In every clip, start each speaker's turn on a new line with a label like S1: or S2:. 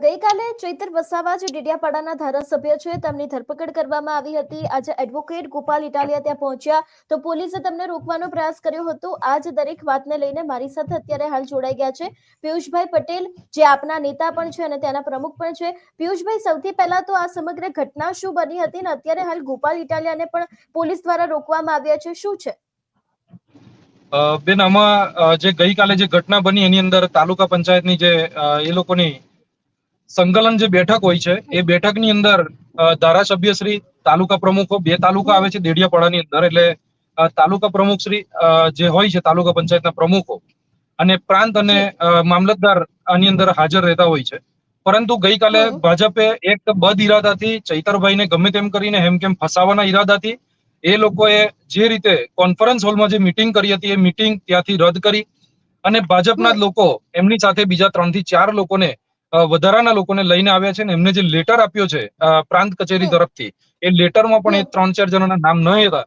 S1: ગઈકાલે ચૈતર વસાવા જે ડેડિયાપાડાના ધારાસભ્ય છે, તેમની ધરપકડ કરવામાં આવી હતી. આજે એડવોકેટ ગોપાલ ઇટાલિયા ત્યાં પહોંચ્યા. તો પોલીસે તેમને રોકવાનો પ્રયાસ કર્યો હતો. આજ દરેક વાતને લઈને મારી સાથે અત્યારે હાલ જોડાઈ ગયા છે. પિયુષભાઈ પટેલ, જે આપના નેતા પણ છે અને ત્યાંના પ્રમુખ પણ છે. પિયુષભાઈ, સૌથી પહેલા તો આ સમગ્ર ઘટના શું બની હતી અને અત્યારે હાલ ગોપાલ ઇટાલિયાને પણ પોલીસ દ્વારા રોકવામાં આવ્યા છે. શું છે?
S2: બેન, આમાં જે ગઈકાલે જે ઘટના બની એની અંદર તાલુકા પંચાયતની જે એ લોકોની સંકલન જે બેઠક હોય છે એ બેઠકની અંદર ધારાસભ્ય શ્રી તાલુકા પ્રમુખો બે તાલુકા આવે છે દેડિયાપાડાની અંદર એટલે તાલુકા પ્રમુખ શ્રી જે હોય છે તાલુકા પંચાયતના પ્રમુખો અને પ્રાંત અને મામલતદાર આની અંદર હાજર રહેતા હોય છે. પરંતુ ગઈકાલે ભાજપે એક બદ ઇરાદાથી ચૈતરભાઈને ગમે તેમ કરીને હેમ કેમ ફસાવાના ઈરાદાથી એ લોકોએ જે રીતે કોન્ફરન્સ હોલમાં જે મીટિંગ કરી હતી એ મીટિંગ ત્યાંથી રદ કરી અને ભાજપના જ લોકો એમની સાથે બીજા ત્રણથી ચાર લોકોને વધારાના લોકોને લઈને આવ્યા છે ને એમને જે લેટર આપ્યો છે પ્રાંત કચેરી તરફથી એ લેટરમાં પણ એ ત્રણ ચાર જણાના નામ ન હતા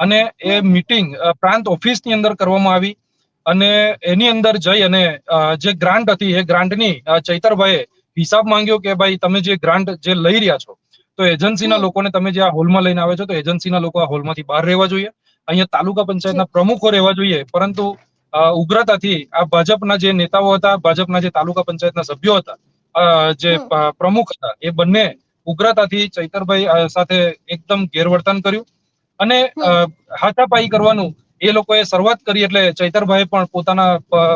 S2: અને એ મિટિંગ પ્રાંત ઓફિસની અંદર કરવામાં આવી અને એની અંદર જઈ અને જે ગ્રાન્ટ હતી એ ગ્રાન્ટની ચૈતરભાઈએ હિસાબ માંગ્યો કે ભાઈ તમે જે ગ્રાન્ટ જે લઈ રહ્યા છો તો એજન્સીના લોકોને તમે જે આ હોલમાં લઈને આવે છો તો એજન્સીના લોકો આ હોલમાંથી બહાર રહેવા જોઈએ. અહીંયા તાલુકા પંચાયતના પ્રમુખો રહેવા જોઈએ પરંતુ ઉગ્રતાથી આ ભાજપના જે નેતાઓ હતા ભાજપના જે તાલુકા પંચાયતના સભ્યો હતા જે પ્રમુખ હતા એ બંને ઉગ્રતાથી ચૈતરભાઈ સાથે એકદમ ગેરવર્તન કર્યું. અને હાથાપાઈ કરવાનું એ લોકોએ શરૂઆત કરી એટલે ચૈતરભાઈ પણ પોતાના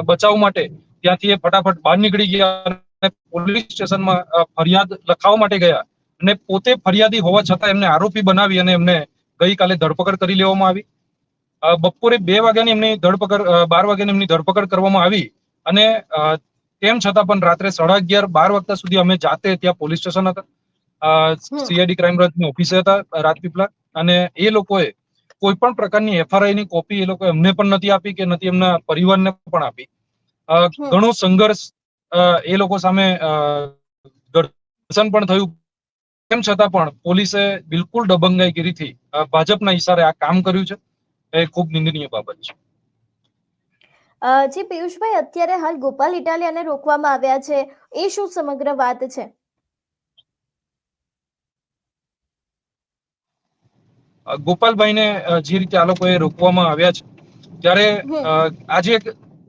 S2: બચાવ માટે ત્યાંથી એ ફટાફટ બહાર નીકળી ગયા અને પોલીસ સ્ટેશનમાં ફરિયાદ લખાવવા માટે ગયા. અને પોતે ફરિયાદી હોવા છતાં એમને આરોપી બનાવી અને એમને ગઈકાલે ધરપકડ કરી લેવામાં આવી. બપોરે બે વાગ્યાની એમની ધરપકડ બાર વાગ્યાની એમની ધરપકડ કરવામાં આવી અને તેમ છતાં પણ રાત્રે સાડા અગિયાર બાર વાગ્યા સુધી અમે જાતે ત્યાં પોલીસ સ્ટેશન હતા. સીઆઈડી ક્રાઇમ બ્રાન્ચની ઓફિસે હતા રાજપીપલા અને એ લોકોએ કોઈ પણ પ્રકારની એફઆરઆઈ ની કોપી એ લોકો એમને પણ નથી આપી કે નથી એમના પરિવારને પણ આપી. ઘણો સંઘર્ષ એ લોકો સામે ઘર્ષણ પણ થયું. તેમ છતાં પણ પોલીસે બિલકુલ દબંગાઈગીરીથી અ, ભાજપના ઈશારે આ કામ કર્યું છે. એ ખૂબ નિંદનીય બાબત છે.
S1: જી પિયુષભાઈ અત્યારે હાલ ગોપાલ ઇટાલિયાને રોકવામાં આવ્યા છે એ શું સમગ્ર વાત છે?
S2: ગોપાલભાઈને જે રીતે આ લોકોએ રોકવામાં આવ્યા છે ત્યારે આજે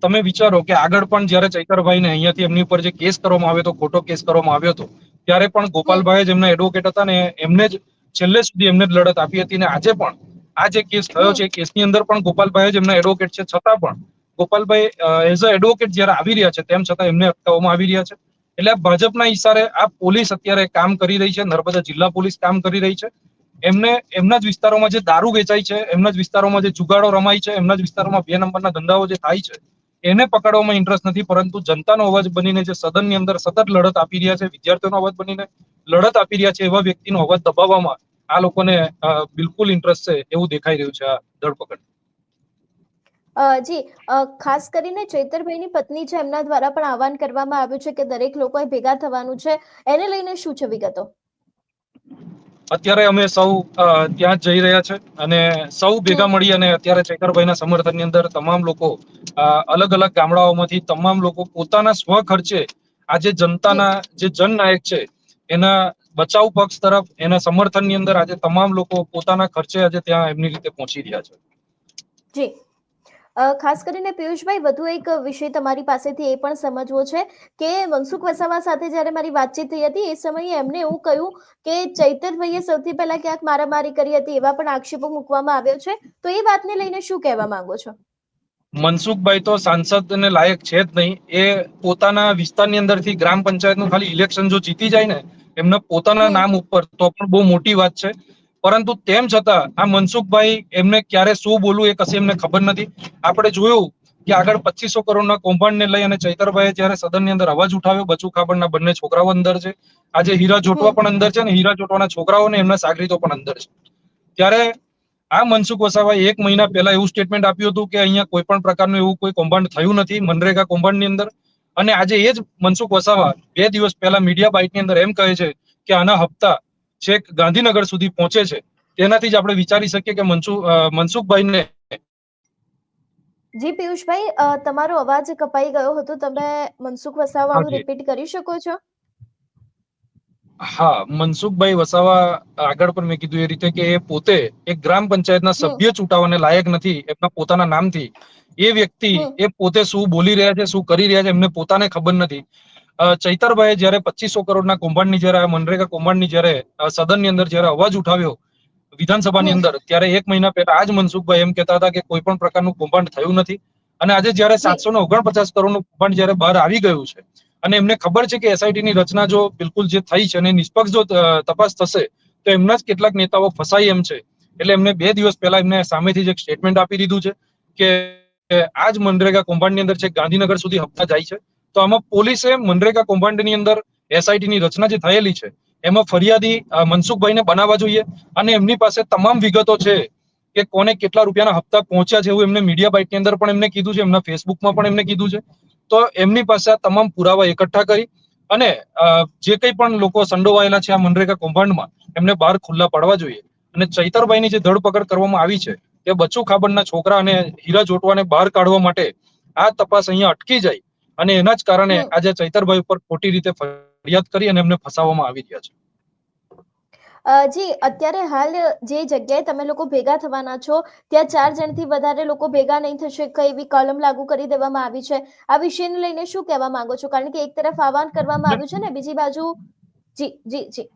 S2: તમે વિચારો કે આગળ પણ જ્યારે ચૈતરભાઈને અહીંયાથી એમની ઉપર જે કેસ કરવામાં આવ્યો હતો ખોટો કેસ કરવામાં આવ્યો હતો ત્યારે પણ ગોપાલભાઈ જ એમના એડવોકેટ હતા ને એમને જ છેલ્લે સુધી એમને જ લડત આપી હતી ને આજે પણ આ જે કેસ થયો છે કેસની અંદર પણ ગોપાલભાઈ જ એમના એડવોકેટ છે. છતાં પણ ગોપાલભાઈ એઝ અ એડવોકેટ જ્યારે આવી રહ્યા છે, તેમ છતાં એમને અટકાવવામાં આવી રહ્યા છે. એટલે ભાજપના ઈશારે આ પોલીસ અત્યારે કામ કરી રહી છે, નર્મદા જિલ્લા પોલીસ કામ કરી રહી છે. એમને, એમના જ વિસ્તારોમાં જે દારૂ વેચાય છે, એમના જ વિસ્તારોમાં જે જુગાડો રમાય છે, એમના જ વિસ્તારોમાં બે નંબરના ધંધાઓ જે થાય છે, એને પકડવામાં ઇન્ટરેસ્ટ નથી, પરંતુ જનતાનો અવાજ બનીને જે સદનની અંદર સતત લડત આપી રહ્યા છે, વિદ્યાર્થીઓનો અવાજ બનીને લડત આપી રહ્યા છે, એવા વ્યક્તિનો અવાજ દબાવવામાં આ લોકોને બિલકુલ ઇન્ટરેસ્ટ છે એવું દેખાઈ રહ્યું છે આ ધરપકડ.
S1: અ, જી ખાસ કરીને ચૈતરભાઈની પત્ની છે એમના દ્વારા પણ આહવાન કરવામાં આવ્યું છે કે દરેક લોકોએ ભેગા થવાનું છે. એને લઈને શું છે વિગતો?
S2: અત્યારે અમે સૌ ત્યાં જઈ રહ્યા છે અને સૌ ભેગા મળી અને અત્યારે ચૈતરભાઈના સમર્થનની અંદર તમામ લોકો અલગ અલગ ગામડાઓમાંથી તમામ લોકો પોતાના સ્વ ખર્ચે આજે જનતાના જે જનનાયક છે એના બચાવ પક્ષ તરફ એના સમર્થનની અંદર આજે તમામ લોકો પોતાના ખર્ચે આજે ત્યાં એમની રીતે પહોંચી રહ્યા છે.
S1: જી. ખાસ કરીને પિયુષભાઈ વધુ એક વિષય તમારી પાસેથી એ પણ સમજવો છે કે મનસુખ વસાવા સાથે જ્યારે મારી વાતચીત થઈ હતી એ સમયે એમને એવું કહ્યું કે ચૈતરભાઈએ સૌથી પહેલા ક્યાંક મારામારી કરી હતી એવા પણ આક્ષેપો મૂકવામાં આવ્યો છે. તો એ વાતને લઈને શું કહેવા માંગો છો?
S2: મનસુખભાઈ તો સાંસદને લાયક છે જ નહીં. એ પોતાના વિસ્તારની અંદરથી ગ્રામ પંચાયતનું ખાલી ઇલેક્શન જો જીતી જાય ને એમના પોતાના નામ ઉપર, તો પણ બહુ મોટી વાત છે. પરંતુ તેમ છતાં, આ મનસુખભાઈ એમને ક્યારે શું બોલવું એ કશી એમને ખબર નથી. આપણે જોયું કે આગળ પચીસો કરોડના કૌભાંડને લઈ અને ચૈતરભાઈએ જ્યારે સદનની અંદર અવાજ ઉઠાવ્યો, બચુ ખાબડના બંને છોકરાઓ અંદર છે. આજે હીરા જોટવા પણ અંદર છે અને હીરા જોટવાના છોકરાઓ ને એમના સાગરીતો પણ અંદર છે. ત્યારે આ મનસુખ વસાવાએ એક મહિના પહેલા એવું સ્ટેટમેન્ટ આપ્યું હતું કે અહીંયા કોઈ પણ પ્રકારનું એવું કોઈ કૌભાંડ થયું નથી, મનરેગા કૌભાંડની અંદર. અને આજે એ જ મનસુખ વસાવા બે દિવસ પહેલા મીડિયા બાઇટની અંદર એમ કહે છે કે આના હપ્તા છેક ગાંધીનગર સુધી પહોંચે છે તેનાથી જ આપણે વિચારી શકીએ કે મનસુખ મનસુખભાઈને
S1: જી પિયુષભાઈ તમારો અવાજ કપાઈ ગયો હતો. તમે મનસુખ વસાવા રિપીટ કરી શકો છો?
S2: હા મનસુખભાઈ વસાવા આગળ પણ મેં કીધું એ રીતે કે એ પોતે એક ગ્રામ પંચાયતના સભ્ય ચૂંટાવાને લાયક નથી. એમના પોતાના નામથી એ વ્યક્તિ એ પોતે શું બોલી રહ્યા છે શું કરી રહ્યા છે એમને પોતાને ખબર નથી. અ, ચૈતરભાઈએ જયારે પચીસો કરોડના કૌભાંડની જયારે મનરેગા કૌભાંડની જયારે સદનની અંદર જયારે અવાજ ઉઠાવ્યો વિધાનસભાની અંદર ત્યારે એક મહિના પહેલા આજ મનસુખભાઈ એમ કહેતા હતા કે કોઈ પણ પ્રકારનું કૌભાંડ થયું નથી. અને આજે જયારે સાતસો ને ઓગણપચાસ કરોડનું કૌભાંડ જયારે બહાર આવી ગયું છે અને એમને ખબર છે કે એસઆઈટી ની રચના જો બિલકુલ જે થઈ છે અને નિષ્પક્ષ જો તપાસ થશે તો એમના જ કેટલાક નેતાઓ ફસાય એમ છે. એટલે એમને બે દિવસ પહેલા એમને સામેથી જ એક સ્ટેટમેન્ટ આપી દીધું છે કે કે આ જ મનરેગા કૌભાંડની અંદર છે, ગાંધીનગર સુધી હપ્તા જાય છે. તો આમાં પોલીસે મનરેગા કૌભાંડની અંદર એસઆઈટી ની રચના જે થયેલી છે, એમાં ફરિયાદી મનસુખભાઈને બનાવવા જોઈએ અને એમની પાસે તમામ વિગતો છે કે કોને કેટલા રૂપિયાના હપ્તા પહોંચ્યા છે એવું એમને મીડિયા બાઇટની અંદર પણ એમને કીધું છે, એમના ફેસબુકમાં પણ એમને કીધું છે. તો એમની પાસે આ તમામ પુરાવા એકઠા કરી અને જે કંઈ પણ લોકો સંડોવાયેલા છે આ મનરેગા કૌભાંડમાં, એમને બહાર ખુલ્લા પાડવા જોઈએ. અને ચૈતરભાઈની જે ધરપકડ કરવામાં આવી છે તે બચુ ખાબડના છોકરા અને હીરા જોટવાને બહાર કાઢવા માટે આ તપાસ અહીંયા અટકી જાય અને એના જ કારણે આજે ચૈતરભાઈ ઉપર ખોટી રીતે ફરિયાદ કરી અને એમને ફસાવવામાં આવી રહ્યા છે.
S1: જી અત્યારે હાલ જે જગ્યાએ તમે લોકો ભેગા થવાના છો ત્યાં ચાર જણથી વધારે લોકો ભેગા નહીં થશે કઈ એવી કલમ લાગુ કરી દેવામાં આવી છે. આ વિષયને લઈને શું કહેવા માંગો છો? કારણ કે એક તરફ આહવાન કરવામાં આવ્યું છે ને બીજી બાજુ? જી જી જી.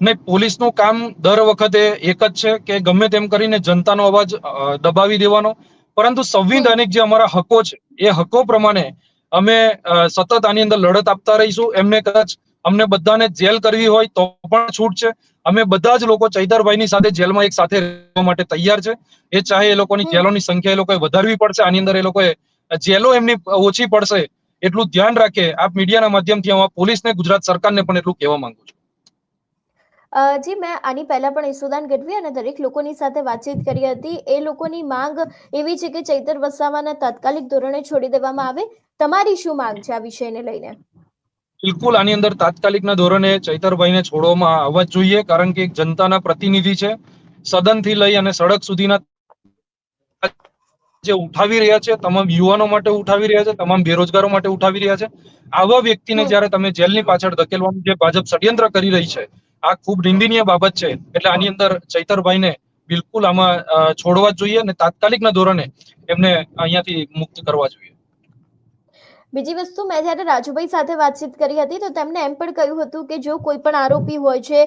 S2: નહીં, પોલીસનું કામ દર વખતે એક જ છે કે ગમે તેમ કરીને જનતાનો અવાજ દબાવી દેવાનો. પરંતુ સંવિધાનિક જે અમારા હકો છે, એ હકો પ્રમાણે અમે સતત આની અંદર લડત આપતા રહીશું. એમને કદાચ અમને બધાને જેલ કરવી હોય તો પણ છૂટ છે. અમે બધા જ લોકો ચૈતરભાઈની સાથે જેલમાં એક સાથે રહેવા માટે તૈયાર છે. એ ચાહે એ લોકોની જેલોની સંખ્યા એ લોકોએ વધારવી પડશે, આની અંદર એ લોકોએ જેલો એમની ઓછી પડશે, એટલું ધ્યાન રાખે. આપ મીડિયાના માધ્યમથી હું પોલીસને ગુજરાત સરકારને પણ એટલું કહેવા માંગુ છું.
S1: જી મેં આની પહેલા પણ ઈસુદાન ગઢવી અને દરેક લોકોની સાથે વાતચીત કરી હતી. એ લોકોની માંગ એવી છે કે ચૈતર વસાવાને તાત્કાલિક ધોરણે છોડી દેવામાં આવે. તમારી શું માંગ છે આ વિષયને લઈને?
S2: બિલકુલ આની અંદર તાત્કાલિકના ધોરણે ચૈતરભાઈને છોડવામાં આવવા જોઈએ કારણ કે એક જનતાના પ્રતિનિધિ છે. સદનથી લઈ અને સડક સુધીના જે ઉઠાવી રહ્યા છે તમામ યુવાનો માટે ઉઠાવી રહ્યા છે તમામ બેરોજગારો માટે ઉઠાવી રહ્યા છે. આવા વ્યક્તિને જ્યારે તમે જેલની પાછળ ધકેલવાનું જે ભાજપ ષડયંત્ર કરી રહી છે આ ખૂબ નિંદનીય બાબત છે. એટલે આની અંદર ચૈતરભાઈને બિલકુલ આમાં છોડવા જોઈએ અને તાત્કાલિકના ધોરણે એમને અહીંયાથી મુક્ત કરવા જોઈએ.
S1: બીજી વસ્તુ મેં જ્યારે રાજુભાઈ સાથે વાતચીત કરી હતી તો તેમણે એમ પણ કહ્યું હતું કે જો કોઈ પણ આરોપી હોય છે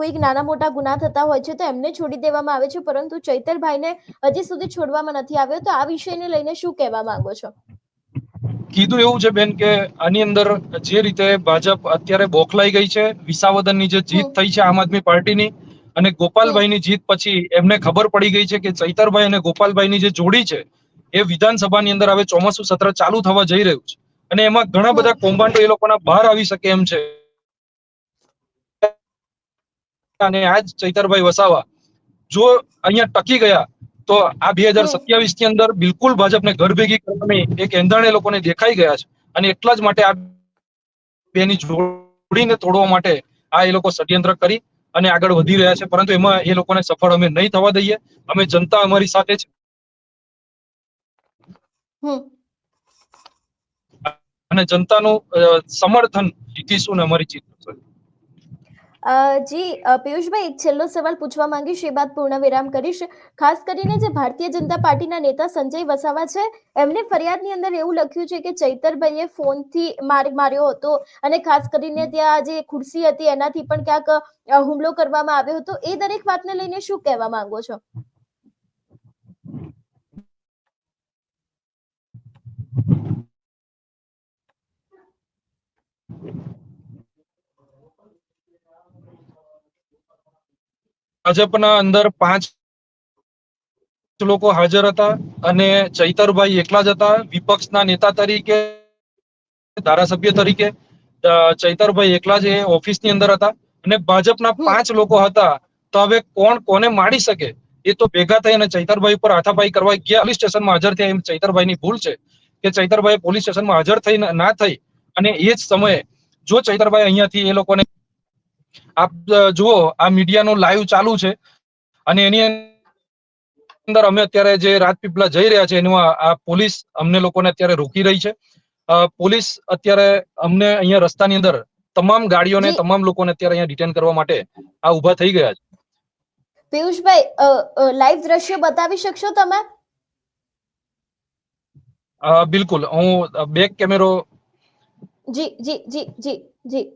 S1: કોઈક નાના મોટા ગુના થતા હોય છે તો એમને છોડી દેવામાં આવે છે, પરંતુ ચૈતરભાઈને હજી સુધી છોડવામાં નથી આવ્યો. તો આ વિષયને લઈને શું કહેવા માંગો છો?
S2: કીધું એવું છે બેન કે આની અંદર જે રીતે ભાજપ અત્યારે બોખલાઈ ગઈ છે વિસાવદનની જે જીત થઈ છે આમ આદમી પાર્ટીની અને ગોપાલભાઈની જીત પછી એમને ખબર પડી ગઈ છે કે ચૈતરભાઈ અને ગોપાલભાઈની જે જોડી છે એ વિધાનસભાની અંદર હવે ચોમાસું સત્ર ચાલુ થવા જઈ રહ્યું છે. અને એમાં ઘણા બધા કૌભાંડો એ લોકોના બહાર આવી શકે એમ છે. અને આજ ચૈતરભાઈ વસાવા જો અહીંયા ટકી ગયા તો આ બે હજાર સત્યાવીસની અંદર બિલકુલ ભાજપને ઘર ભેગી કરવાની એક એંધાણે લોકોને દેખાઈ ગયા છે. અને એટલા જ માટે આ બેની જોડીને તોડવા માટે આ એ લોકો ષડયંત્ર કરી અને આગળ વધી રહ્યા છે. પરંતુ એમાં એ લોકોને સફળ અમે નહીં થવા દઈએ. અમે જનતા અમારી સાથે છે. અને જનતાનું સમર્થન જીતીશું ને અમારી જીત.
S1: જી પિયુષભાઈ, એક છેલ્લો સવાલ પૂછવા માંગીશ, એ બાદ પૂર્ણ વિરામ કરીશ. ખાસ કરીને જે ભારતીય જનતા પાર્ટીના નેતા સંજય વસાવા છે, એમને ફરિયાદની અંદર એવું લખ્યું છે કે ચૈતરભાઈએ ફોનથી માર માર્યો હતો અને ખાસ કરીને ત્યાં જે ખુરશી હતી, એનાથી પણ ક્યાંક હુમલો કરવામાં આવ્યો હતો. એ દરેક વાતને લઈને શું કહેવા માંગો છો?
S2: ભાજપના અંદર પાંચ લોકો હાજર હતા અને ચૈતરભાઈ એકલા જ હતા. વિપક્ષના નેતા તરીકે ધારાસભ્ય તરીકે ચૈતરભાઈ એકલા જ એ ઓફિસની અંદર હતા અને ભાજપના પાંચ લોકો હતા. તો હવે કોણ કોને મારી શકે? એ તો ભેગા થઈ અને ચૈતરભાઈ પર હાથાપાઈ કરવા ગયા. પોલીસ સ્ટેશનમાં હાજર થયા એમ ચૈતરભાઈની ભૂલ છે કે ચૈતરભાઈ પોલીસ સ્ટેશનમાં હાજર થઈ ના થઈ. અને એ જ સમયે જો ચૈતરભાઈ અહીંયાથી એ લોકોને આપ જુઓ આ મીડિયાનો લાઈવ ચાલુ છે અને એની અંદર અમે અત્યારે જે રાજપીપળા જઈ રહ્યા છે આ આ પોલીસ અમને લોકોને અત્યારે રોકી રહી છે. પોલીસ અત્યારે અમને અહીંયા રસ્તાની અંદર તમામ ગાડીઓને તમામ લોકોને અત્યારે અહીંયા ડિટેન કરવા માટે આ ઊભા થઈ ગયા છે.
S1: પિયુષભાઈ લાઈવ દ્રશ્ય બતાવી શકશો તમે?
S2: બિલકુલ. હું બેક કેમેરો
S1: જી જી જી જી જી.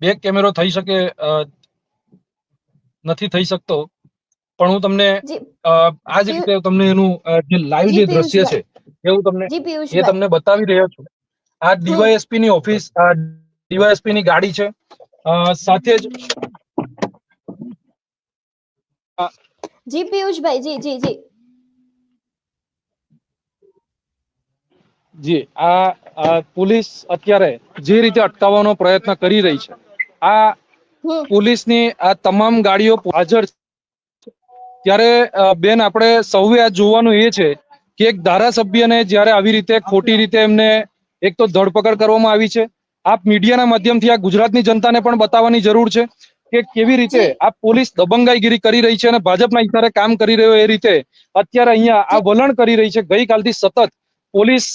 S2: બેક કેમેરો થઈ શકે નથી થઈ શકતો. પણ હું તમને આ જ રીતે તમને એનું જે લાઈવ
S1: જે
S2: દ્રશ્ય છે એવું તમને એ તમને બતાવી રહ્યો છું. આ ડીવાયએસપી ની ઓફિસ ડીવાયએસપી ની ગાડી છે. સાથે જ
S1: જી પિયુષભાઈ જી જી જી.
S2: જી આ પોલીસ અત્યારે જે રીતે અટકાવવાનો પ્રયત્ન કરી રહી છે આ પોલીસની આ તમામ ગાડીઓ હાજર ત્યારે બેન આપણે સૌએ આ જોવાનું એ છે કે એક ધારાસભ્યને જ્યારે આવી રીતે ખોટી રીતે એમને એક તો ધરપકડ કરવામાં આવી છે. આપ મીડિયાના માધ્યમથી આ ગુજરાતની જનતાને પણ બતાવવાની જરૂર છે કે કેવી રીતે આ પોલીસ દબંગાઈગીરી કરી રહી છે અને ભાજપના ઇશારે કામ કરી રહ્યો એ રીતે અત્યારે અહીંયા આ વલણ કરી રહી છે. ગઈકાલથી સતત પોલીસ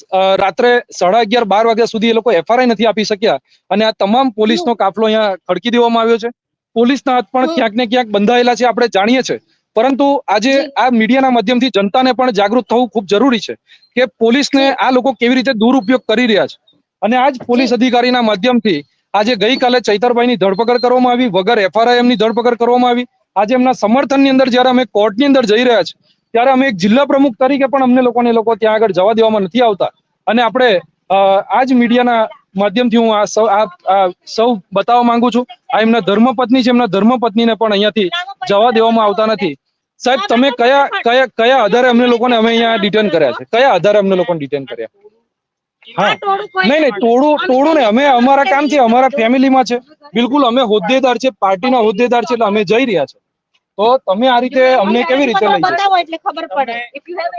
S2: રાત્રે સાડા અગિયાર બાર વાગ્યા સુધી એ લોકો એફઆરઆઈ નથી આપી શક્યા. અને આ તમામ પોલીસનો કાફલો અહીંયા ખડકી દેવામાં આવ્યો છે. પોલીસના હાથ પણ ક્યાંક ને ક્યાંક બંધાયેલા છે આપણે જાણીએ છીએ. પરંતુ આજે આ મીડિયાના માધ્યમથી જનતાને પણ જાગૃત થવું ખૂબ જરૂરી છે કે પોલીસને. આ લોકો કેવી રીતે દુરુપયોગ કરી રહ્યા છે. અને આજ પોલીસ અધિકારીના માધ્યમથી આજે ગઈકાલે ચૈતરભાઈની ધરપકડ કરવામાં આવી વગર એફઆરઆઈ એમની ધરપકડ કરવામાં આવી. આજે એમના સમર્થનની અંદર જ્યારે અમે કોર્ટની અંદર જઈ રહ્યા છે ત્યારે અમે એક જિલ્લા પ્રમુખ તરીકે પણ અમને લોકોને લોકો ત્યાં આગળ જવા દેવામાં નથી આવતા. અને આપણે આ જ મીડિયાના માધ્યમથી હું આ સૌ આ સૌ બતાવવા માંગુ છું, આ એમના ધર્મપત્ની છે, એમના ધર્મપત્નીને પણ અહીંયાથી જવા દેવામાં આવતા નથી. સાહેબ, તમે કયા કયા કયા આધારે અમને લોકોને અમે અહીંયા ડિટેન કર્યા છે? કયા આધારે અમને લોકોને ડિટેન કર્યા? હા. નહીં નહીં, ટોળું ટોળું ને અમે અમારા કામ છે અમારા ફેમિલીમાં છે. બિલકુલ અમે હોદ્દેદાર છે, પાર્ટીના હોદ્દેદાર છે, એટલે અમે જઈ રહ્યા છે. તો તમે આ રીતે અમને કેવી રીતે લઈ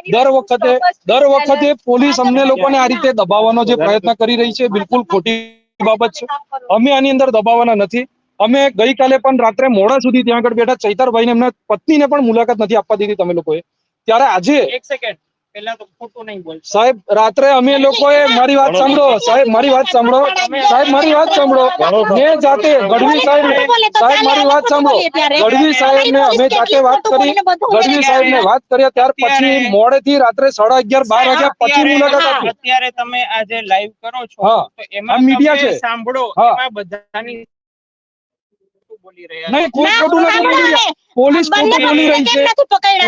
S2: દર વખતે દર વખતે પોલીસ અમને લોકોને આ રીતે દબાવવાનો જે પ્રયત્ન કરી રહી છે બિલકુલ ખોટી બાબત છે. અમે આની અંદર દબાવવાના નથી. અમે ગઈકાલે પણ રાત્રે મોડા સુધી ત્યાં આગળ બેઠા ચૈતરભાઈને એમના પત્નીને પણ મુલાકાત નથી આપવા દીધી તમે લોકોએ. ત્યારે આજે
S3: એક સેકન્ડ પહેલા તો ખોટું નહીં બોલ
S2: સાહેબ રાત્રે અમે લોકોએ મારી વાત સાંભળો સાહેબ મારી વાત સાંભળો સાહેબ મારી વાત સાંભળો મેં જાતે ગઢવી સાહેબ સાહેબ મારી વાત સાંભળો ગઢવી સાહેબને અમે જાતે વાત કરી ગઢવી સાહેબને વાત કર્યા ત્યાર પછી મોડેથી રાત્રે સાડા અગિયાર બાર વાગ્યા પછી મુલાકાત આપી
S3: અત્યારે તમે આજે લાઈવ કરો છો તો એમાં
S2: મીડિયા છે.
S3: સાંભળો એમાં બધાની બોલી રહ્યા
S2: નહીં કોઈ ખોટું નથી બોલી રહ્યા પોલીસ ખોટું બોલી રહી છે.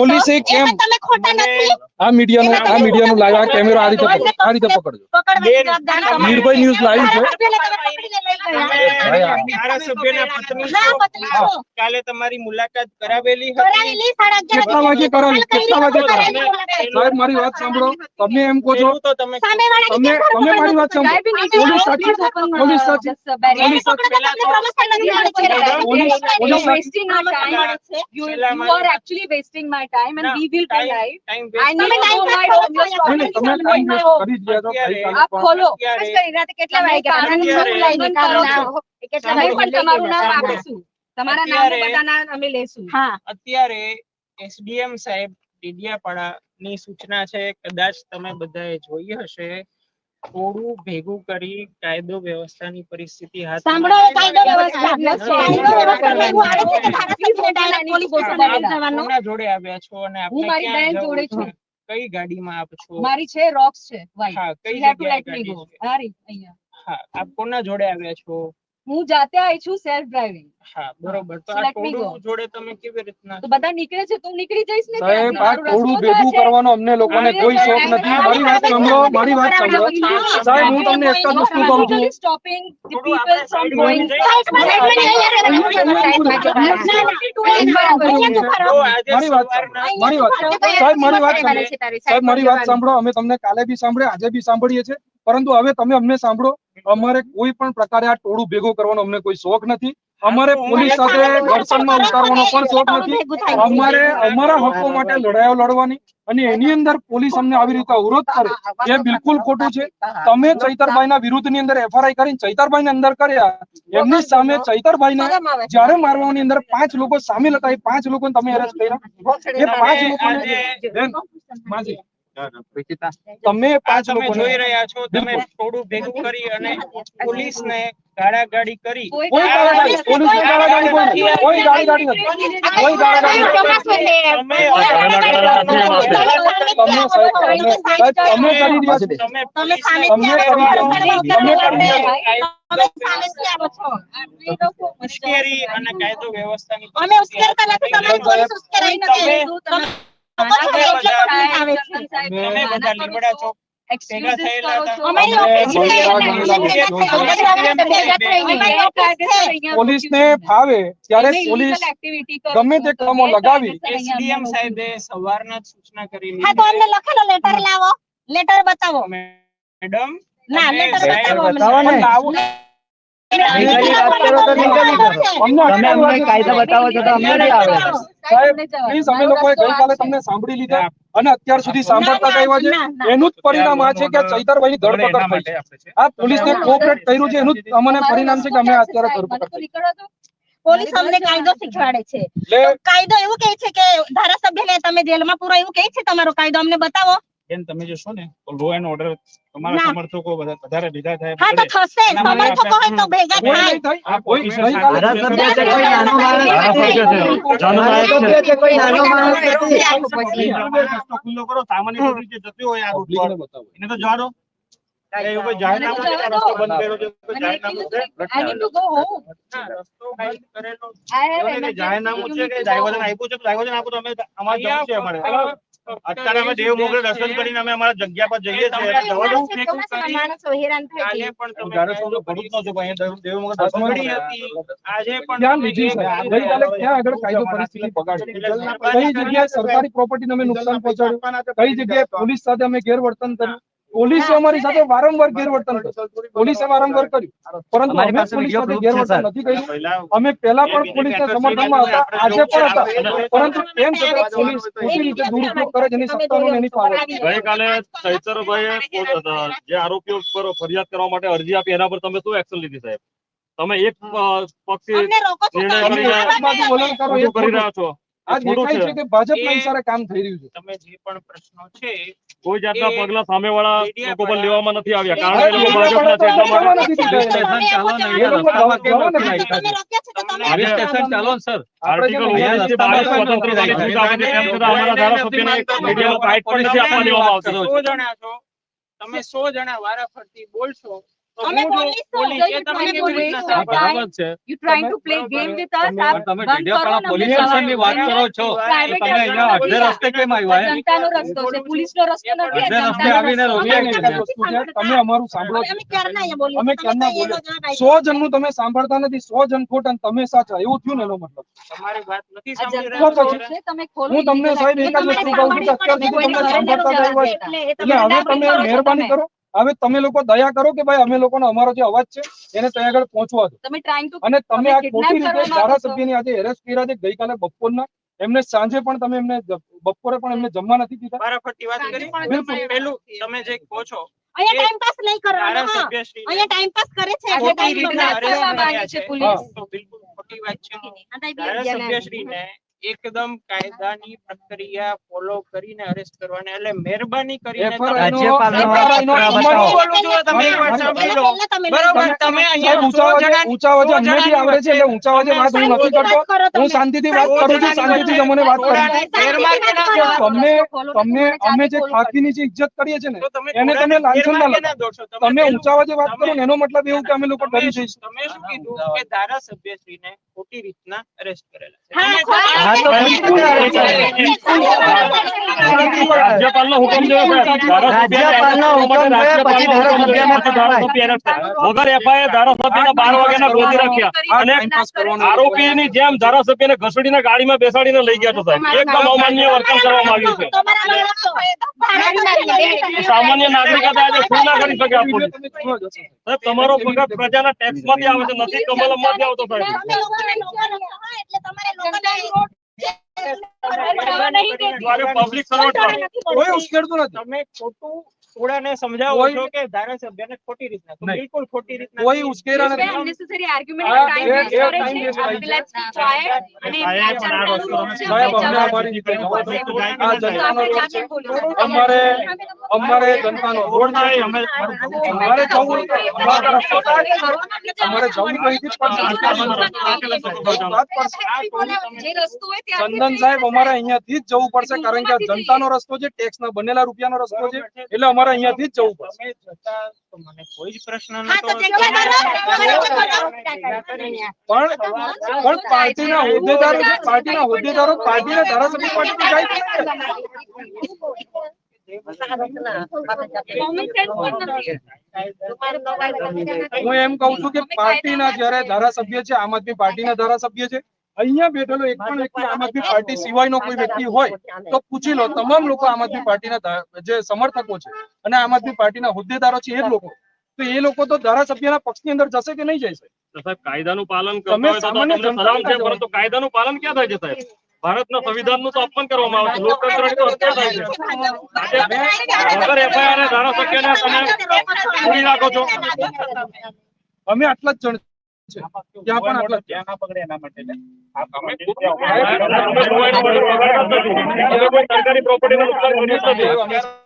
S2: પોલીસે કેમ?
S4: તમે ખોટા નથી?
S2: આ મીડિયાનું આ મીડિયાનું લાઈવ આ કેમેરો આ રીતે પકડો આ રીતે પકડજો.
S4: પકડવાની જવાબદારી તમારી.
S2: નિર્ભય ન્યૂઝ લાઈવ છે.
S4: પેલા તમે પકડીને લઈ ગયા.
S3: તમે ધારાસભ્યના પત્ની
S4: ના,
S3: છો.
S4: પત્ની છો.
S3: કાલે તમારી મુલાકાત કરાવેલી હતી.
S4: કરાવેલી સાડા અગિયાર
S2: કેટલા વાગે કરાવી? કેટલા વાગે કરાવી?
S4: કરાવેલી.
S2: સાહેબ મારી વાત સાંભળો. તમે એમ કહો છો
S3: પેલું તો તમે
S4: સામેવાળાની
S2: તમે તમે મારી વાત સાંભળો. પોલીસ સાચી પોલીસ સાચી
S4: એને પકડો તો તમને promotion નથી મળે છે.
S5: Police police time. You, you are actually wasting my time and
S3: no,
S5: we will be live.
S3: time
S5: I need to my
S2: છો
S5: આપ ખોલો.
S3: અત્યારે-
S4: બસ કરી રાતે કેટલા વાગ્યા
S5: કારણ
S3: શું
S4: લઈને
S5: કરો છો.
S4: કેટલા
S5: અમે પણ તમારું નામ આપીશું તમારા નામ બધાના અમે લેશું
S4: હા
S3: અત્યારે એસડીએમ સાહેબ ડીડિયાપાડાની સૂચના છે કદાચ તમે બધાએ જોઈ હશે થોડું ભેગું કરી કાયદો વ્યવસ્થાની પરિસ્થિતિ હાથ
S4: સાંભળો કાયદો વ્યવસ્થા
S3: જોડે આવ્યા છો અને
S5: હું
S3: આપણે
S5: મારી
S3: ક્યાં
S5: જોડે
S3: છે. કઈ ગાડીમાં આપ છો?
S5: મારી છે રોક્સ છે.
S3: હા કઈ
S5: You have to
S3: જગ્યાએ ગાડી છે?
S5: હારી, અહીંયા.
S3: હા આપ કોના જોડે આવ્યા છો?
S5: હું જાતે આવી છું સેલ્ફ ડ્રાઇવિંગ
S3: હા બરોબર. તો આ ટોળું જોડે તમે કેવી રીતના
S5: તો બધા નીકળે છે તું નીકળી જઈશ ને
S2: સાહેબ આ થોડું ભેગું કરવાનો અમને લોકોને કોઈ શોખ નથી. મારી વાત સાંભળો મારી વાત સાંભળો. સાહેબ હું તમને એક જ વસ્તુ કહું છું
S4: સ્ટોપિંગ
S2: ધ
S3: પીપલ ફ્રોમ
S2: મારી વાત મારી વાત સાહેબ મારી વાત સાંભળો. સાહેબ મારી વાત સાંભળો. અમે તમને કાલે બી સાંભળે આજે બી સાંભળીએ છીએ. પરંતુ હવે તમે અમને સાંભળો. અમારે કોઈ પણ પ્રકારે આ ટોળું ભેગું કરવાનો અમને કોઈ શોખ નથી. અમારે પોલીસ સાથે ઘર્ષણમાં ઉતારવાનો પણ શોખ નથી. અમારે અમારા હકો માટે લડાઈઓ લડવાની. અને એની અંદર પોલીસ અમને આવી રીતે અવરોધ કરે. એ બિલકુલ ખોટું છે. તમે ચૈતરભાઈના વિરુદ્ધની અંદર એફઆરઆઈ કરીને ચૈતરભાઈને અંદર કર્યા. એમની સામે ચૈતરભાઈને જ્યારે મારવાની અંદર પાંચ લોકો સામેલ હતા એ પાંચ લોકો તમે અરેસ્ટ કર્યા. એ પાંચ લોકો તમે પાંચ લોકો
S3: જોઈ રહ્યા છો તમે થોડું ભેગું કરી અને ગાડા કરી
S5: કોઈ
S2: કોઈ ગાળાગાળી પોલીસની ગાળાગાળી કોઈ ગાળાગાળી નથી કોઈ ગાળાગાળી નથી.
S3: તમે
S2: તમે તમે તમે
S3: તમે
S2: તમે. તમે
S4: પોલીસ.
S2: પોલીસને ફાવે ત્યારે પોલીસ ગમે તે કામો લગાવી.
S3: એસડીએમ સાહેબે સવારના સૂચના કરી
S4: હા તો અમને લખેલો લેટર લાવો. લેટર બતાવો.
S3: મેડમ
S4: ના લેટર
S3: સાહેબ
S4: બતાવો
S2: બતાવો ને. લીગલી વાત કરો તો લીગલી કરો.
S6: તમે અમને કાયદા બતાવો છો તો અમને બી આવડે
S2: સાહેબ પ્લીઝ અમે લોકોએ ગઈકાલે તમને સાંભળી લીધા અને અત્યાર સુધી સાંભળતા જ છે
S4: ના, ના.
S2: એનું જ પરિણામ આ છે કે ચૈતરભાઈની ધરપકડ થઈ છે. આ પોલીસને કોઓપરેટ કર્યું છે એનું જ અમને પરિણામ છે કે અમે અત્યારે ધરપકડ
S4: પોલીસ અમને કાયદો શીખવાડે છે. કાયદો એવું કહે છે કે ધારાસભ્યને તમે જેલમાં પૂરો એવું કહે છે તમારો કાયદો અમને બતાવો.
S7: બેન તમે જે છો ને લો એન્ડ ઓર્ડર તમારા સમર્થકો વધારે ભેગા થાય
S4: હા તો થશે. સમર્થકો હોય તો ભેગા
S2: કોઈ
S4: થાય.
S2: નહીં થાય.
S7: આ
S2: કોઈ
S6: ધારાસભ્ય છે કોઈ નાનો માણસ છે કોઈ નાનો માણસ નથી.
S7: રસ્તો ખુલ્લો કરો સામાન્ય રીતે જે જતી હોય આ રૂટ પર.
S2: બતાવો.
S7: એને તો જવા દો જાહેરનામું છે કે રસ્તો બંધ કર્યો છે કોઈ
S3: રસ્તો બંધ કરેલો.
S7: એવું નહીં છે કે આપ્યું છે તો આપો તો અમે અમારે જવું છે અમારે. અત્યારે અમે દેવ મોગલ દર્શન કરીને અમે અમારા જગ્યા પર જઈએ છીએ. એટલે જવા દો
S4: માણસો હેરાન થાય
S3: કાલે પણ તમે
S7: સૌનો ભરૂચ નો છો અહીંયા દેવ મોગલ દર્શન કરી
S3: હતી. આજે પણ
S2: ધ્યાન
S3: લીધી
S2: છે. ગઈકાલે ક્યાં આગળ કાયદો પરિસ્થિતિ બગાડી કઈ જગ્યાએ સરકારી પ્રોપર્ટીને અમે નુકસાન પહોંચાડ્યું? કઈ જગ્યાએ પોલીસ સાથે અમે ગેરવર્તન કર્યું? પોલીસે અમારી સાથે વારંવાર ગેરવર્તન કર્યું. પોલીસે વારંવાર કર્યું. પરંતુ અમે પોલીસ સાથે ગેરવર્તન નથી કર્યું. અમે પહેલા પણ પોલીસના સમર્થનમાં હતા આજે પણ હતા. પરંતુ તેમ છતાં પોલીસ ખોટી રીતે દુરુપયોગ કરે છે એની સત્તાનો ને એની પાવર
S8: ગઈકાલે ચૈતરભાઈએ જે આરોપીઓ પર ફરિયાદ કરવા માટે અરજી આપી એના પર તમે શું એક્શન લીધી સાહેબ? તમે એક પક્ષે નિર્ણય
S2: કરી
S8: રહ્યા છો.
S2: આ દેખાય છે. કે ભાજપના ઈશારે કામ થઈ રહ્યું છે.
S3: તમે જે પણ પ્રશ્નો છે
S8: કોઈ જાતના પગલા સામેવાળા લોકો પર લેવામાં નથી આવ્યા. કારણ કે લોકો ભાજપના છે એટલા માટે.
S4: તમે
S3: સો જણા છો. તમે સો જણા વારાફરતી બોલશો
S4: અમે
S3: પોલીસ તમે?
S6: બરાબર છે?
S5: આપ
S6: તમે
S5: ને
S6: પોલીસ વાત કરો છો. તમે અહીંયા અડધે રસ્તે કેમ આવ્યા?
S5: જનતાનો રસ્તો છે પોલીસનો રસ્તો નથી
S6: અડધે રસ્તે આવીને રોક્યા
S2: વસ્તુ છે તમે અમારું સાંભળો
S4: અમે ક્યારના અહીંયા બોલીએ?
S2: અમે ક્યારના
S4: એનો જવાબ
S2: સો જણનું તમે સાંભળતા નથી સો જણ ખોટ અને તમે સાચા એવું થયું ને એનો મતલબ.
S3: તમારી વાત નથી સાંભળી
S5: છે, તમે. ખોલો
S2: હું તમને સાહેબ એક જ વસ્તુ કહું છું અત્યાર સુધી તમે સાંભળતા જ આવ્યા
S4: એટલે
S2: હવે તમે મહેરબાની કરો. હવે તમે લોકો દયા કરો કે ભાઈ અમે લોકોનો અમારો જે અવાજ છે એને ત્યાં આગળ પહોંચવા દો અને તમે આ ખોટી રીતે? ધારાસભ્યની આજે હેરેસ કર્યા છે ગઈકાલે બપોરના એમને સાંજે પણ તમે એમને બપોરે પણ એમને જમવા નથી દીધા
S3: વારાફરતી વાત કરી
S2: બિલકુલ.
S3: પેલું તમે જે કહો છો
S4: અહીંયા ટાઈમ પાસ નહીં કરવાનો અહીંયા ટાઈમ પાસ કરે છે
S5: આજે
S4: એટલે
S3: ખોટી
S4: time
S5: કઈ
S3: રીતે
S4: બગાડે
S5: kidnap
S4: છે.
S3: arrest
S5: કરવા માંગે છે
S3: છે.
S5: પોલીસ.
S3: બિલકુલ ખોટી વાત છે ધારાસભ્યશ્રીને એકદમ કાયદાની પ્રક્રિયા ફોલો કરીને અરેસ્ટ કરવાને. એટલે મહેરબાની કરીને છું. બરોબર તમે અહીંયા
S2: ઊંચા આવડે છે એટલે ઊંચા વાત હું નથી કરતો. હું શાંતિથી વાત કરું છું શાંતિથી જ વાત કરું છું. તમને તમને અમે જે ખાખીની જે ઇજ્જત કરીએ છીએ ને
S3: તમે
S2: એને લાંછન ના ઊંચા અવાજે વાત કરો એનો મતલબ એવું કે અમે લોકો ડરી જઈશું
S3: તમે શું કીધું કે ધારાસભ્યશ્રીને ખોટી રીતના અરેસ્ટ કરેલા છે?
S8: રાજ્યપાલનો હુકમ જોયો
S6: રાજ્યપાલનો હુકમ જોયો, પછી ધારાસભ્યને
S8: ધારાસભ્ય arrest થાય. વગર એફઆઈઆર ધારાસભ્યના બાર વાગ્યાના ગોતી રાખ્યા. અને આરોપીની જેમ ધારાસભ્યને ઘસડીને ગાડીમાં બેસાડીને લઈ ગયા હતા. એકદમ અમાન્ય વર્તન કરવામાં આવ્યું છે. સામાન્ય નાગરિક હતા આજે શું ના કરી શકે આ સાહેબ તમારો પગાર પ્રજાના ટેક્સમાંથી આવે છે નથી કમલમમાંથી આવતો સાહેબ.
S4: એટલે તમારે લોકોને
S8: પબ્લિક
S2: કોઈ ઉશ્કેરતું નથી.
S3: તમે ખોટું થોડાને સમજાવો છો કે ધારાસભ્યને ખોટી રીતના? તો બિલકુલ ખોટી રીતના
S2: કોઈ. નથી.
S5: કરે છે. અને
S2: અમારી. અમારે જનતાનો રોડ છે. અમે અમારે જવું અમારે જવું
S5: ત્યાંથી
S2: ચંદન સાહેબ અમારે અહીંયાથી જ જવું પડશે કારણ કે જનતાનો રસ્તો છે ટેક્સ ના બનેલા રૂપિયાનો રસ્તો છે. એટલે અમારે અહીંયાથી જ જવું પડશે.
S3: તમે જતા તો મને કોઈ જ પ્રશ્ન નતો
S2: પણ પણ પાર્ટીના હોદ્દેદારો છે પાર્ટીના હોદ્દેદારો પાર્ટીના ધારાસભ્ય પાર્ટી જાય. હું એમ કઉ છું કે પાર્ટીના જયારે ધારાસભ્ય છે આમ આદમી પાર્ટીના ધારાસભ્ય છે અહીંયા બેઠેલો એક પણ વ્યક્તિ આમ આદમી પાર્ટી સિવાયનો કોઈ વ્યક્તિ હોય તો પૂછી લો. તમામ લોકો આમ આદમી પાર્ટીના જે સમર્થકો છે અને આમ આદમી પાર્ટીના હોદ્દેદારો છે એ જ લોકો. તો એ લોકો તો ધારાસભ્યના પક્ષની અંદર જશે કે નહીં જશે?
S8: સાહેબ કાયદાનું પાલન
S2: તમે
S8: કરતા હોય તો
S2: સામાન્ય
S8: તમને સલામ છે પરંતુ કાયદાનું પાલન ક્યાં થાય છે સાહેબ? ભારતના સંવિધાનનું તો અપમાન કરવામાં આવે છે. લોકતંત્રની તો હત્યા થાય છે. વગર એફઆઈઆર ધારાસભ્યને તમે પૂરી રાખો છો.
S2: અમે આટલા જ જણ છે. ત્યાં પણ આટલા જ
S7: ના પકડે એના માટે ને.
S8: નથી. તમે કોઈ નુકસાન કર્યું નથી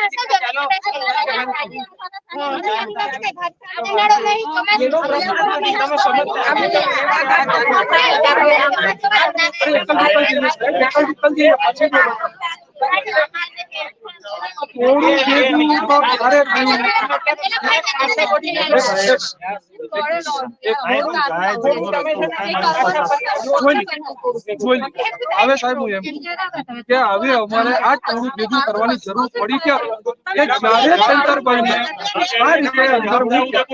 S2: થોડું ભેગું તો ક્યારે થયું? જોઈ લો. હવે સાહેબ હું એમ કે હવે અમારે આ થોડું ભેગું કરવાની જરૂર પડી કે જ્યારે ચૈતરભાઈને આ રીતે અંદર મૂક્યા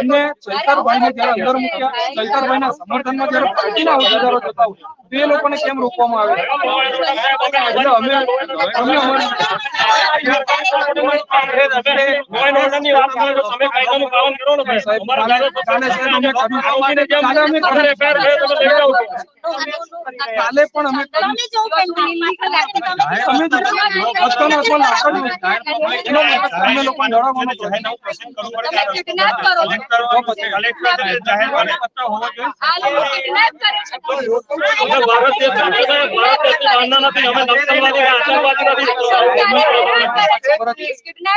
S2: અને ચૈતરભાઈને જ્યારે અંદર મૂક્યા ચૈતરભાઈના સમર્થનમાં જ્યારે પાર્ટીના હોદ્દેદારો જતા હોય તો એ લોકોને કેમ રોકવામાં આવે એટલે અમે અમે અમારી
S8: મોબાઈલ ઓર્ડરની વાત કરો છો, તમે કાયદાનું પાલન કરો ને સાહેબ.
S2: સાહેબ,
S8: અમારા
S2: કાલે-
S8: ધારાસભ્ય
S2: કાલે સાહેબ અમે કર્યું. કાલે અમે કર્યું.
S8: અગર FIR હોય તો તમે લઈ જાઓ છો.
S2: કાલે પણ અમે કર્યું. તમે જો રસ્તાનો અથવા લાકડનો એનો અમને લોકો લડાવવાનો
S7: જાહેરનામું પસંદ કરવું પડે.
S5: તમે kidnap કરો છો.
S7: તો પછી કલેક્ટર જે જાહેર પત્ર હોવો જોઈએ.
S5: આ લોકો kidnap કરે છે.
S8: અમે ભારત દેશ માટે સાહેબ, ભારત દેશની ભાવના નથી. અમે નક્સલવાદી કે આતંકવાદી નથી.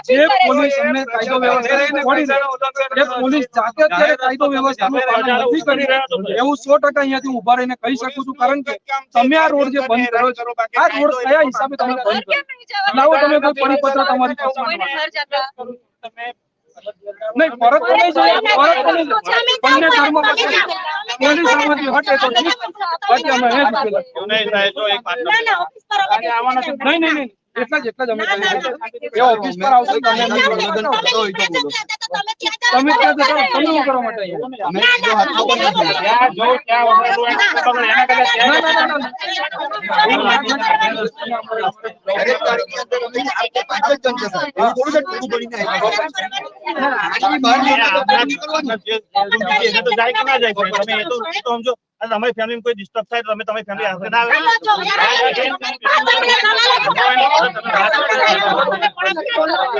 S2: જે પોલીસ અમને કાયદો વ્યવસ્થા છોડી દે એ પોલીસ જાતે અત્યારે કાયદો વ્યવસ્થાનું પાલન નથી કરી રહી. એવું સો ટકા અહીંયાથી ઊભા રહીને કહી શકું છું કારણ કે તમે આ રોડ જે બંધ કર્યો છો. આ રોડ કયા હિસાબે તમે બંધ કર્યો? લાવો તમે કોઈ પરિપત્ર તમારી પાસે
S5: કોઈને ઘર જતા.
S3: તમે
S2: નહીં પરત તો નહીં જાય. પરત તો નહીં જાય. બંને ધર્મ વચ્ચે પોલીસ આમાંથી હટે તો ઠીક. બાકી અમે એ જ ઉકેલા.
S7: નહીં સાહેબ, જો એક વાત
S2: નહીં નહીં નહીં. એટલા જ એટલા જ અમે એ ઓફિસ પર આવશે તો એમની જોડે લગ્ન હોય તો બોલો. તમે ક્યાં જતા તમે શું કરવા માટે અહીંયા?
S7: ત્યાં જો ત્યાં વગર એના કરતા ત્યાં
S2: ના, ના, ના, ના.
S7: એને તો જાય કે ના જાય તમે એ તો સમજો અને તમારી ફેમિલી કોઈ ડિસ્ટર્બ થાય તો તમે તમારી ફેમિલી હાથે ના આવે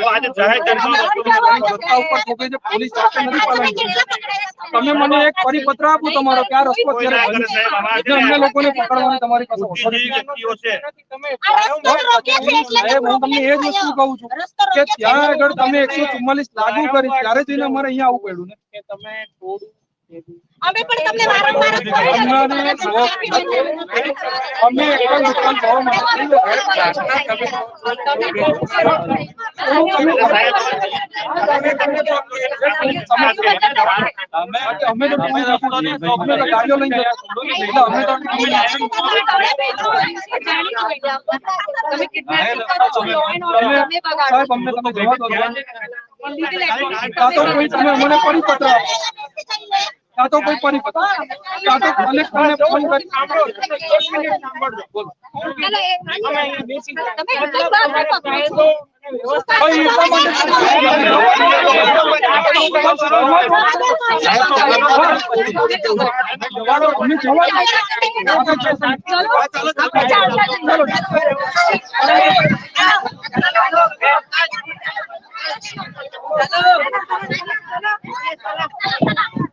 S7: આજે જાહેર
S2: રસ્તા ઉપર ઠોકે છે, પોલીસ જાતે નથી પાલન તમે મને એક પરિપત્ર આપો તમારો કે આ રસ્તો એટલે અમને લોકોને પકડવાની તમારી પાસે
S7: વ્યક્તિઓ છે
S2: સાહેબ, હું તમને એ જ વસ્તુ કહું છું કે ત્યાં આગળ તમે એકસો ચુમ્માલીસ લાગુ કરી ત્યારે જઈને અમારે અહીંયા આવવું પડ્યું ને
S3: કે તમે થોડું
S4: અમે પણ તમને વારંવાર.
S5: અમે એકદમ નુકસાન થવા અમે અમે તો અમે તો ગાડીઓ લઈને ગયા અમે તો
S4: તમે તમે
S5: સાહેબ અમને તમે જવા દો. તો કોઈ તમે અમને પરિપત્ર. કાં તો કોઈ પરિપત્ર કાં તો કલેક્ટરને ફોન કરી બોલો.
S4: ચાલો, એ- તમે એક જ વાત પકડો છો.
S5: ભાઈ, એટલા માટે જવાડો, અમે જવા દો.
S4: ચલો,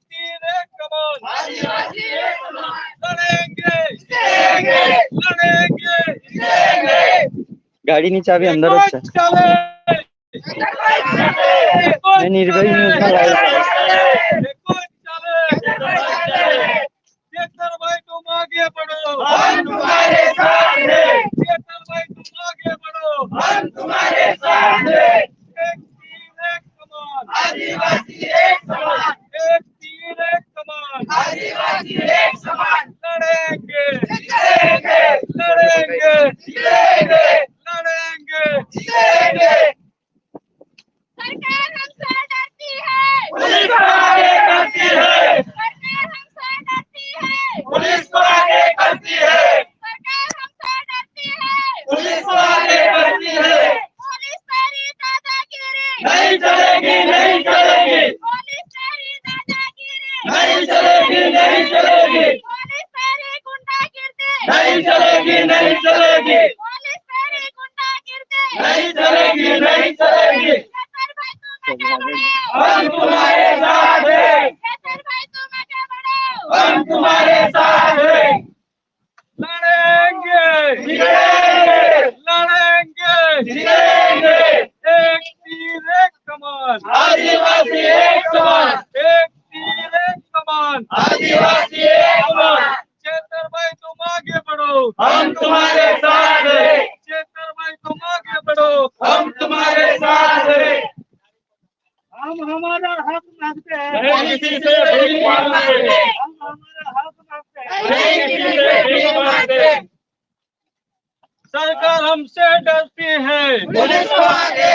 S6: ગાડીની ચાવી અંદર જ છે. નિર્ભય
S2: नहीं चलेगी नहीं चलेगी
S4: पुलिस तेरी गुंडागिर्दी
S2: नहीं चलेगी नहीं चलेगी
S4: पुलिस तेरी गुंडागिर्दी
S2: नहीं चलेगी नहीं चलेगी
S4: केसर भाई तुम आगे बढ़ो
S2: हम तुम्हारे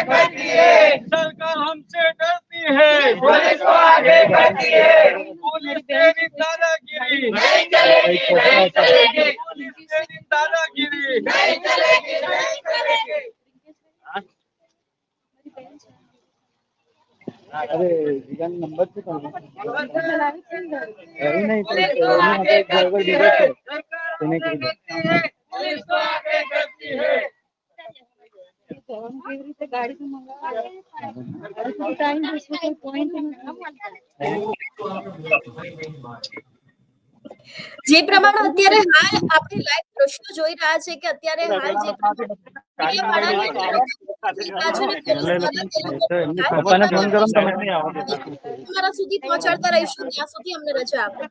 S2: करती है
S5: सरकार हमसे डरती है
S2: पुलिस को आगे करती है
S5: पुलिस तेरी दादागिरी
S2: नहीं चलेगी नहीं चलेगी
S5: पुलिस तेरी दादागिरी
S2: नहीं चलेगी नहीं चलेगी
S6: अरे विज्ञान नंबर से कौन नहीं
S2: तो सरकार हमसे डरती है
S1: જે પ્રમાણે અત્યારે હાલ આપણે લાઈવ દ્રશ્યો જોઈ રહ્યા છે કે અત્યારે હાલ જે મીડિયાવાળાને બાજુની પોલીસવાળા તે લોકો
S6: એમની પપ્પાને ફોન કરો ને તમે.
S1: તમારા સુધી પહોંચાડતા રહીશું. ત્યાં સુધી અમને રજા આપો.